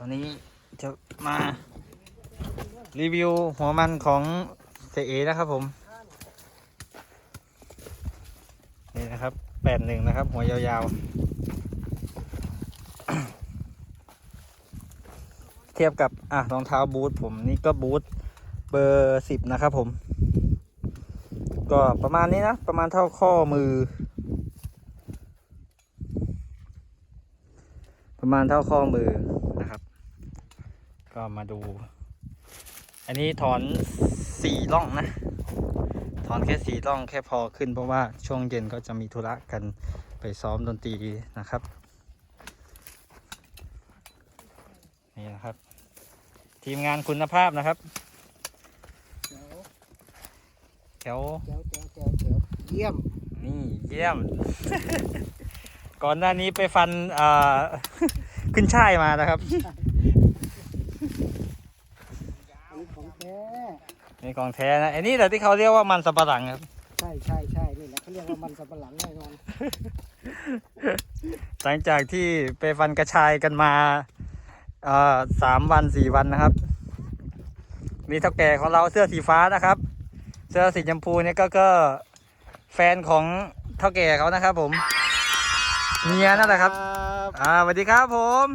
ตอนนี้จะมารีวิวหัวมันของเจเอนะครับผม นี่นะครับแปดหนึ่งนะครับ หัวยาวๆ เทียบกับอะรองเท้าบูทผมนี่ก็บูทเบอร์สิบนะครับผม ก็ประมาณนี้นะ ประมาณเท่าข้อมือ ประมาณเท่าข้อมือ ก็มาดู อันนี้ถอนสี่ร่องนะ ถอนแค่สี่ร่องแค่พอขึ้นเพราะว่าช่วงเย็นก็จะมีธุระกันไปซ้อมดนตรีนะครับ นี่นะครับ ทีมงานคุณภาพนะครับแถวเจ๋วเจ๋วเจ๋วเจ๋วเยี่ยม นี่เยี่ยม ก่อนหน้านี้ไปฟันเอ่อขึ้นช่ายมานะครับ อันนี้ของแท้ นี่ของแท้นะอันนี้แหละที่เขาเรียกว่ามันสับปะหลังครับ ใช่ใช่ใช่นี่แหละเขาเรียกว่ามันสับปะหลังแน่นอนหลังจากที่ไปฟันกระชายกันมาเอ่อสามวันสี่วันนะครับ มีเท่าแก่ของเราเสื้อสีฟ้านะครับ เสื้อสีชมพูเนี่ยก็ก็แฟนของเท่าแก่เขานะครับ ผมเมียนั่นแหละครับ อ่าสวัสดีครับผม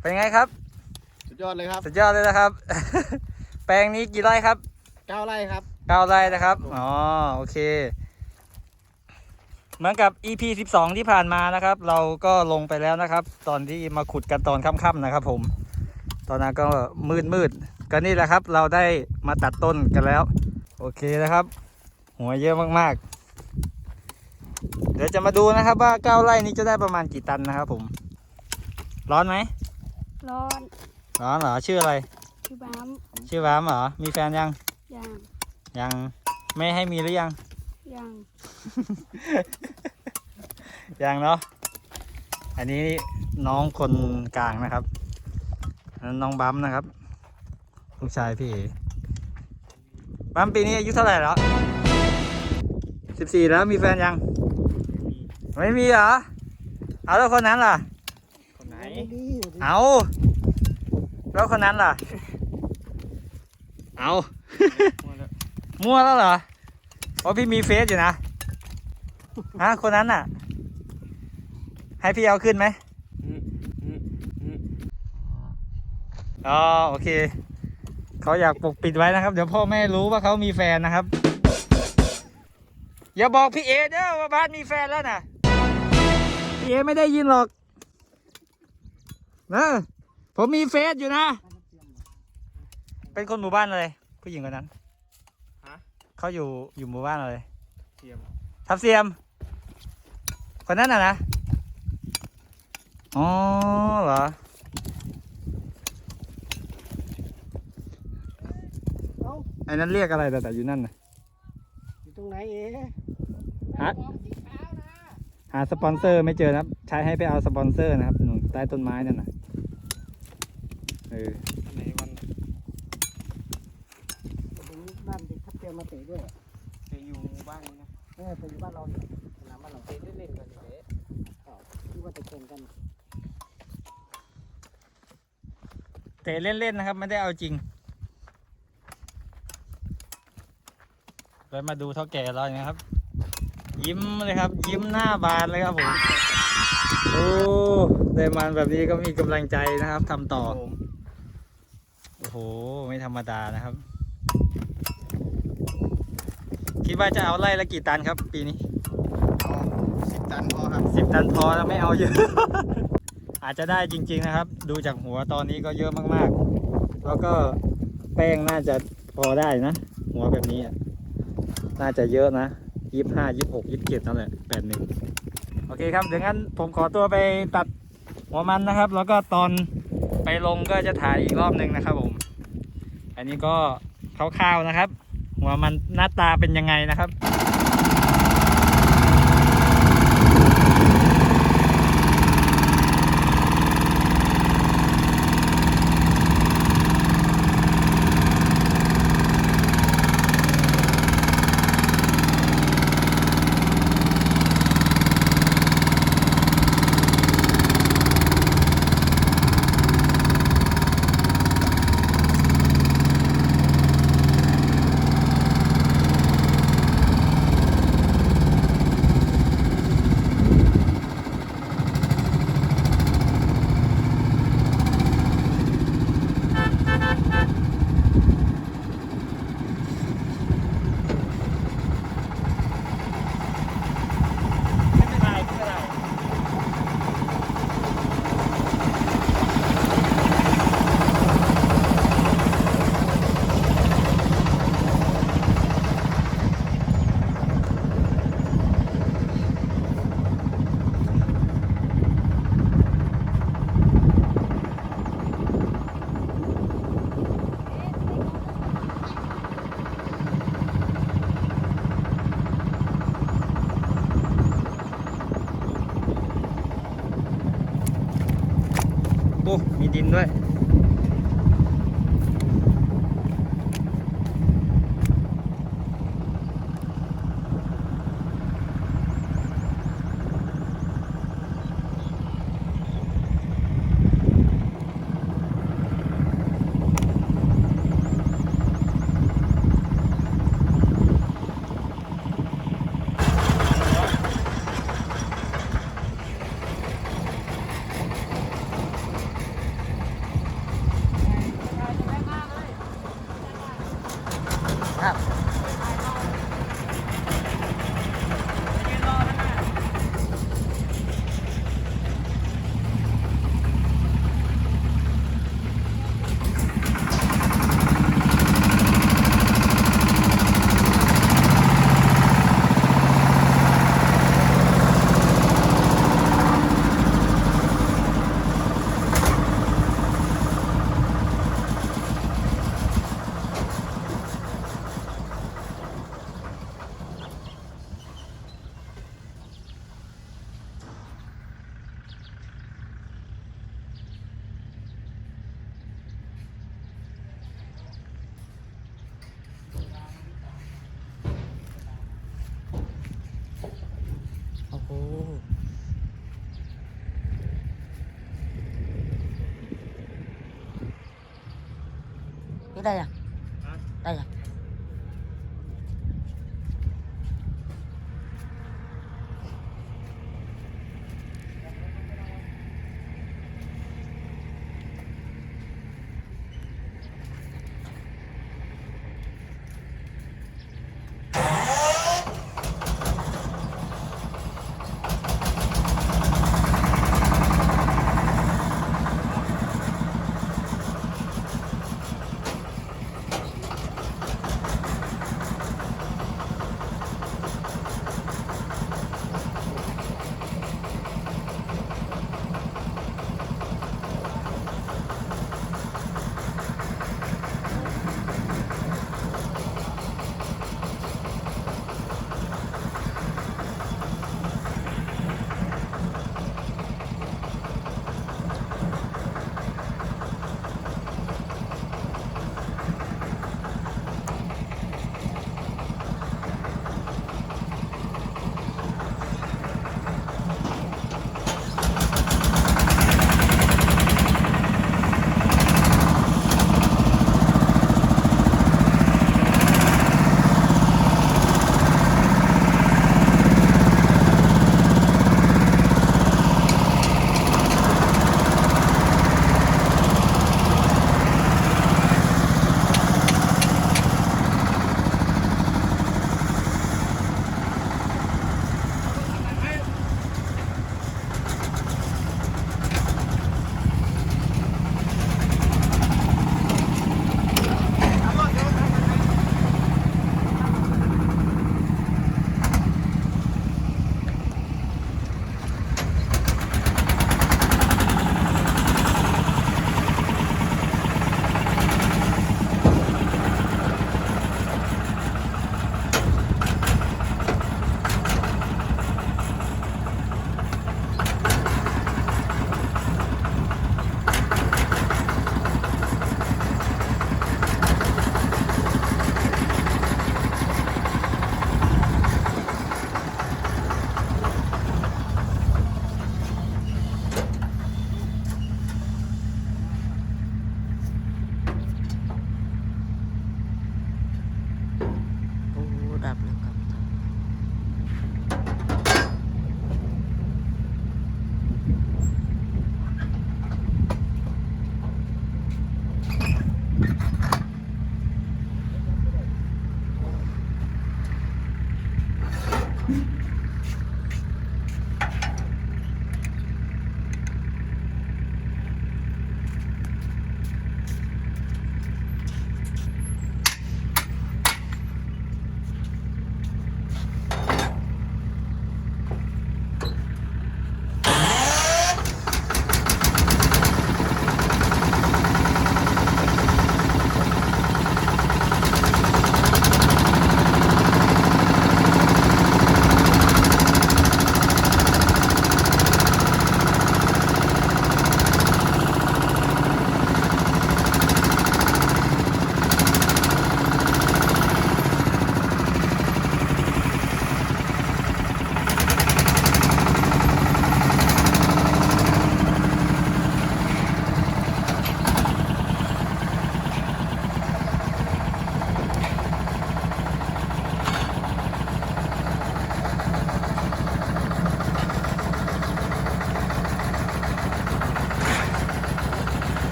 เป็นไงครับ สุดยอดเลยครับ สุดยอดเลยนะครับแปลงนี้กี่ไร่ครับเก้าไร่ครับเก้าไร่นะครับ อ๋อ โอเค เหมือนกับ EP 12 ที่ผ่านมานะครับ เราก็ลงไปแล้วนะครับ ตอนที่มาขุดกันตอนค่ำๆนะครับ ผม ตอนนั้นก็มืดมืดๆก็นี่แหละครับ เราได้มาตัดต้นกันแล้ว โอเคนะครับ หัวเยอะมากๆ เดี๋ยวจะมาดูนะครับว่าเก้าไร่นี้จะได้ประมาณกี่ตันนะครับ ผม ร้อนไหมร้อนร้อนเหรอชื่ออะไร พี่บ้ามชื่อว้ามเหรอ มีแฟนยัง ยังยังไม่ให้มีหรือยัง ยังยังเนาะ อันนี้น้องคนกลางนะครับอันนั้นน้องบัมนะครับ ลูกชายพี่เอบัมปีนี้อายุเท่าไหร่แล้วสิบสี่แล้วมีแฟนยัง ไม่มีเหรอ เอาแล้วคนนั้นล่ะ คนไหนดีเอา แล้วคนนั้นล่ะ เอามั่วแล้วเหรอเพราะพี่มีเฟซอยู่นะฮะคนนั้นน่ะ ให้พี่เอาขึ้นไหมอ๋อโอเค เขาอยากปกปิดไว้นะครับ เดี๋ยวพ่อแม่รู้ว่าเขามีแฟนนะครับ อย่าบอกพี่เอเด้อว่าบ้านมีแฟนแล้วนะพี่เอไม่ได้ยินหรอกนะผมมีเฟซอยู่นะ เป็นคนหมู่บ้านอะไร ผู้หญิงคนนั้นฮะ เขาอยู่อยู่หมู่บ้านอะไรเทียมทับเสียม คนนั้นน่ะนะ อ๋อเหรอ เอ้าไอ้นั้นเรียกอะไรแต่แต่อยู่นั่นนะอยู่ตรงไหนเอ๋ฮะหาสปอนเซอร์ไม่เจอนะครับ ใช้ให้ไปเอาสปอนเซอร์นะครับหนุนใต้ต้นไม้นั่นนะเออ อันไหนวัน ตรงนี้บ้านเด็กทับเทียมมาเตะ ด้วยจะอยู่หมู่บ้านนี้นะเออไปอยู่บ้านเราเนี่ยสนามบ้านเราเตะเล่นๆกันอยู่เลยที่ว่าจะแข่งกันเตะเล่นๆนะครับ ไม่ได้เอาจริงแล้วมาดูเท่าแก่เรานะครับ ยิ้มเลยครับ ยิ้มหน้าบานเลยครับผมโอ้ได้มันแบบนี้ก็มีกำลังใจนะครับทำต่อ โอ้โห ไม่ธรรมดานะครับ คิดว่าจะเอาไล่ละกี่ตันครับ ปีนี้สิบตันพอครับสิบตันพอแล้วไม่เอาเยอะ อาจจะได้จริง ๆนะครับ ดูจากหัวตอนนี้ก็เยอะมากๆ แล้วก็แป้งน่าจะพอได้นะ หัวแบบนี้อะน่าจะเยอะนะยี่ห้ายี่หกยี่เจ็ดนั่นแหละแปดหนึ่งโอเคครับเดี๋ยวงั้นผมขอตัวไปตัดหัวมันนะครับ แล้วก็ตอนไปลงก็จะถ่ายอีกรอบหนึ่งนะครับผม อันนี้ก็คร่าวๆนะครับ ว่ามันหน้าตาเป็นยังไงนะครับ ดินด้วย Đây à?